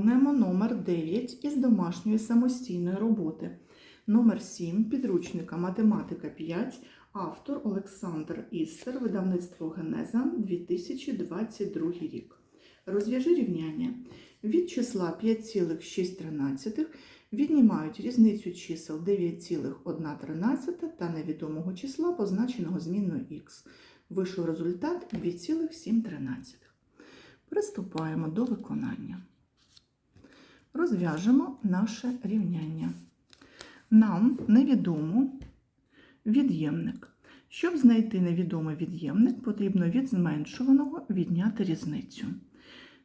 Виконуємо номер 9 із домашньої самостійної роботи. Номер 7 підручника Математика 5, автор Олександр Істер, видавництво Генеза 2022 рік. Розв'яжи рівняння. Від числа 5,6 віднімають різницю чисел 9,1 та невідомого числа, позначеного змінною х. Вийшов результат 2,7. Приступаємо до виконання. Розв'яжемо наше рівняння. Нам невідомо від'ємник. Щоб знайти невідомий від'ємник, потрібно від зменшуваного відняти різницю.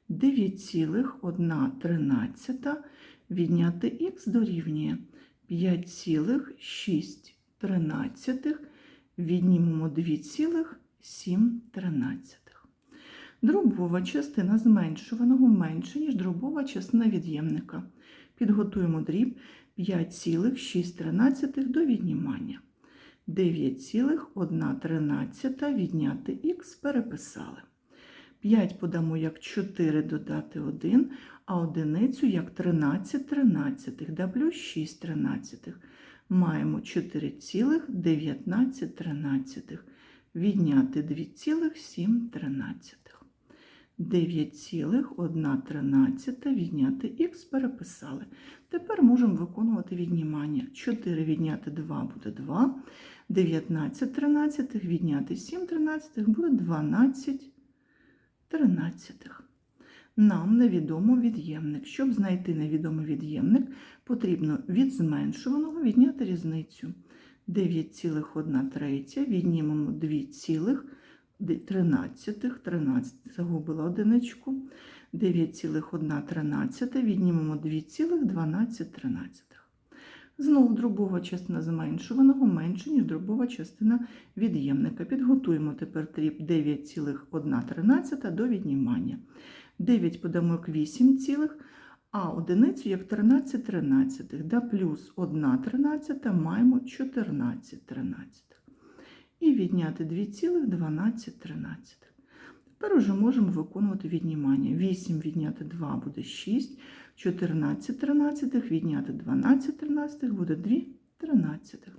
9,1 відняти х дорівнює 5,6 віднімемо 2,7. Дробова частина зменшуваного менше, ніж дробова частина від'ємника. Підготуємо дріб 5,6 до віднімання. 9,1 відняти х переписали. 5 подамо як 4 додати 1, а одиницю як 13 тринадцятих да плюс 6 тринадцятих. Маємо 4,19 тринадцятих. Відняти 2,7 тринадцятих. 9,1 відняти х переписали. Тепер можемо виконувати віднімання. 4 відняти 2 буде 2. 19 тринадцятих відняти 7 тринадцятих буде 12 тринадцятих. Нам невідомо від'ємник. Щоб знайти невідомий від'ємник, потрібно від зменшуваного відняти різницю. 9,1 третя віднімемо 2,13, 13 загубила одиничку. 9,1 віднімемо 2,12. Знову дробова частина зменшуваного менше, ніж дробова частина від'ємника. Підготуємо тепер тріб 9,1 до віднімання. 9 подамо як 8, цілих, а одиницю як 13 тринадцятих, да плюс 1 тринадцята маємо 14 тринадцятих. І відняти 2,12. Тепер уже можемо виконувати віднімання. 8 відняти 2 буде 6, 14 тринадцятих відняти 12 тринадцятих буде 2 тринадцятих.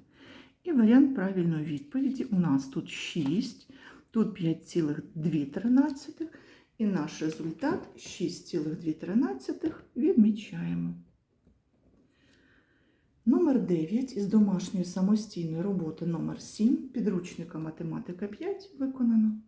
І варіант правильної відповіді у нас тут 6, тут 5,2 тринадцятих. І наш результат 6,2 відмічаємо. Номер 9 із домашньої самостійної роботи номер 7 підручника Математика 5 виконано.